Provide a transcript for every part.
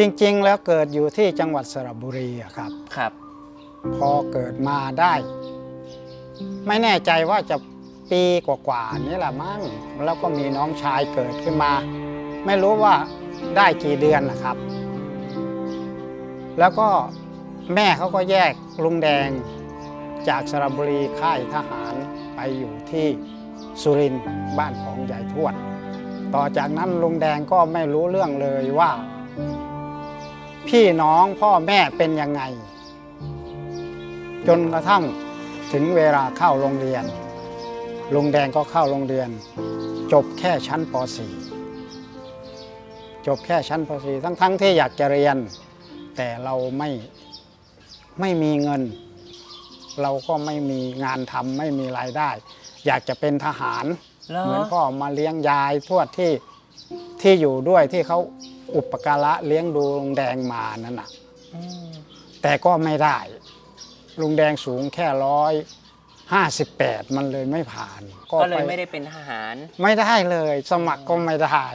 จริงๆ แล้วเกิดอยู่ที่จังหวัดสระบุรีอะครับ ครับ พอเกิดมาได้ ไม่แน่ใจว่าจะปีกว่าๆนี้แหละมั้งแล้วก็มีน้องชายเกิดขึ้นมา ไม่รู้ว่าได้กี่เดือนนะครับ แล้วก็แม่เขาก็แยกลุงแดง จากสระบุรีค่ายทหารไปอยู่ที่สุรินทร์บ้านของยายทวด ต่อจากนั้นลุงแดงก็ไม่รู้เรื่องเลยว่า พี่น้องพ่อแม่เป็นยังไง จนกระทั่งถึงเวลาเข้าโรงเรียน ลุงแดงก็เข้าโรงเรียน จบแค่ชั้นป .4 จบแค่ชั้นป .4 ทั้งๆทที่อยากจะเรียน แต่เราไม่ไม่มีเงิน เราก็ไม่มีงานทำไม่มีรายได้ อยากจะเป็นทหาร เหรอเหมือนพ่อมาเลี้ยงยายทวดที่ที่อยู่ด้วยที่เขา อุปการะเลี้ยงดูลุงแดงมานั่นน่ะอืมแต่ก็ไม่ได้ ลุงแดงสูงแค่ร้อยห้าสิบแปดมันเลยไม่ผ่าน ก็เลยปไม่ได้เป็นทหาร ไม่ได้เลย สมัครก็ไม่ได้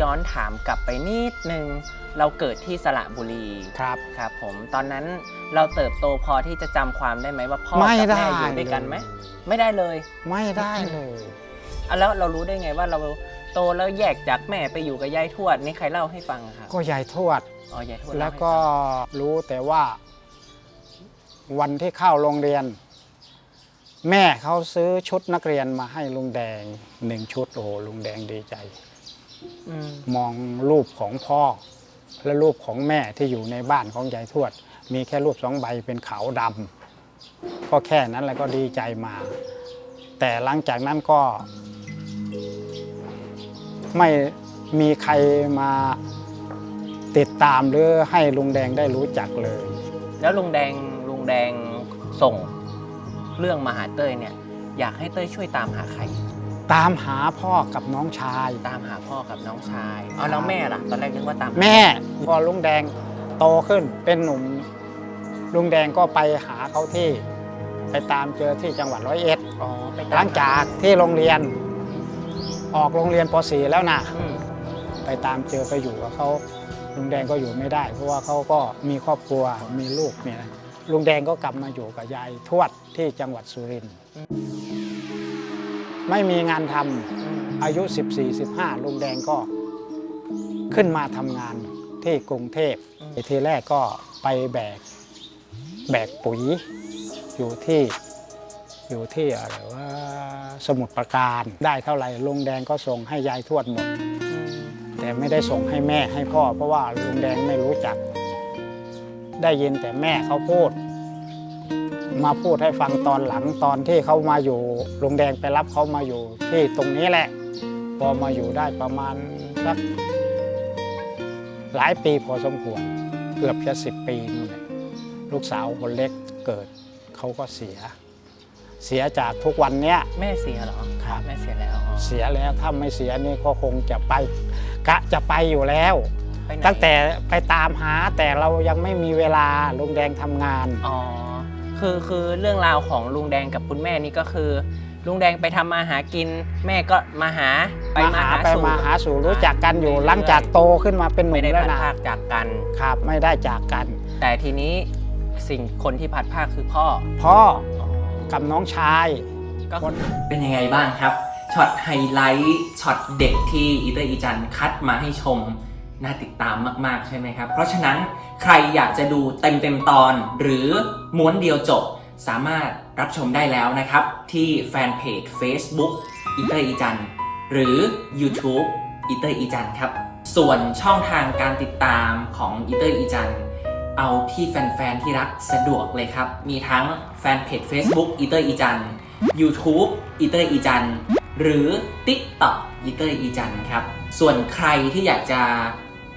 ย้อนถามกลับไปนิดนึง เราเกิดที่สระบุรีครับครับผมตอนนั้นเราเติบโตพอที่จะจำความได้ไหมว่าพ่อไม่กับได้แม่อยู่ด้วยกันไหมเลยไม่ได้เลยไม่ได้เลยอะแล้วเรารู้ได้ไงว่าเราโตแล้วแยกจากแม่ไปอยู่กับยายทวดนี่ใครเล่าให้ฟังอะครับก็ยายทวด อ๋อยายทวดแล้วเาให้ก็ฟังรู้แต่ว่า วันที่เข้าโรงเรียน แม่เขาซื้อชุดนักเรียนมาให้ลุงแดงหนึ่งชุดโอ้โหลุงแดงดีใจอื มมองรูปของพ่อ และรูปของแม่ที่อยู่ในบ้านของยายทวด มีแค่รูปสองใบเป็นขาวดำก็แค่นั้นแล้วก็ดีใจมา แต่หลังจากนั้นก็ ไม่มีใครมาติดตามหรือให้ลุงแดงได้รู้จักเลย แล้วลุงแดงลุงแดงส่งเรื่องมาหาเต้ยเนี่ย อยากให้เต้ยช่วยตามหาใคร ตามหาพ่อกับน้องชาย ตามหาพ่อกับน้องชายอ๋อแล้วแม่ล่ะ ตอนแรกนึกว่าตามหาแม่พอลุงแดงโตขึ้นเป็นหนุ่ม ลุงแดงก็ไปหาเขาที่ ไปตามเจอที่จังหวัดร้อยเอ็ดอ๋อไปหลังจากที่โรงเรียน ออกโรงเรียนป .4 แล้วนะอืมไปตามเจอไปอยู่กับเขาลุงแดงก็อยู่ไม่ได้ เพราะว่าเขาก็มีครอบครัวมีลูกมีอะไรลุงแดงก็กลับมาอยู่กับยายทวดที่จังหวัดสุรินทร์ ไม่มีงานทำอายุ 14-15ลุงแดงก็ขึ้นมาทำงานที่กรุงเทพทีแรกก็ไปแบก แบกปุ๋ยอยู่ที่อยู่ที่อะไรว่าสมุทรปราการได้เท่าไหร่ลุงแดงก็ส่งให้ยายทวดหมด แต่ไม่ได้ส่งให้แม่ให้พ่อ เพราะว่าลุงแดงไม่รู้จัก ได้ยินแต่แม่เขาพูด มาพูดให้ฟังตอนหลังตอนที่เขามาอยู่ลุงแดงไปรับเขามาอยู่ที่ตรงนี้แหละ พอมาอยู่ได้ประมาณสักหลายปีพอสมควรเกือบจะสิบปีนู่นแหละลูกสาวคนเล็กเกิดเขาก็เสีย เสียจากทุกวันเนี้ย แม่เสียเหรอครับ แม่เสียแล้วอ๋อเสียแล้วถ้าไม่เสียนี่ก็คงจะไปกะจะไปอยู่แล้ว ไปไหนตั้งแต่ไปตามหาแต่เรายังไม่มีเวลาลุงแดงทำงาน อ๋อ คือคือเรื่องราวของลุงแดงกับคุณแม่นี่ก็คือ ลุงแดงไปทำมาหากิน แม่ก็มาหาไปมามาหาหาไปสู่มาหาสู่รู้จักกันอยู่หลังจากโตขึ้นมาเป็นหนุ่ไม่มได้แล้วพัดนะพรากจากกัน ครับ ไม่ได้จากกัน แต่ทีนี้สิ่งคนที่พัดภาคคือพ่อพ่อกับน้องชาย ก็เป็นยังไงบ้างครับช็อตไฮไลท์ช็อตเด็กที่อีเตอร์อีจันคัดมาให้ชม น่าติดตามมาก ๆ ใช่ไหมครับ เพราะฉะนั้นใครอยากจะดูเต็มเต็มๆตอน หรือม้วนเดียวจบ สามารถรับชมได้แล้วนะครับ ที่แฟนเพจ Facebook อีเตอร์อีจันหรือ YouTube อีเตอร์อีจันครับ ส่วนช่องทางการติดตามของอีเตอร์อีจันเอาที่แฟน ๆ ที่รักสะดวกเลยครับ มีทั้งแฟนเพจ Facebook อีเตอร์อีจัน YouTube อีเตอร์อีจันหรือ TikTok อีเตอร์อีจันครับ ส่วนใครที่อยากจะ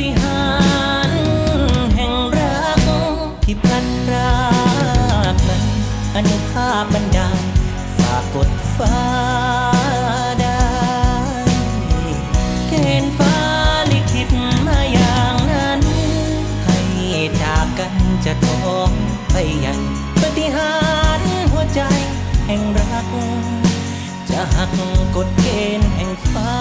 ฏิหารแห่งรักที่พลันรากนั้นอนุภาพบันดาลฝากกดฟ้าได้เกณฑ์ฟ้าลิขิตมาอย่างนั้น ให้จากกันจะท้องไปยังปาฏิหารหัวใจแห่งรัก จะหักกฎเกณฑ์แห่งฟ้า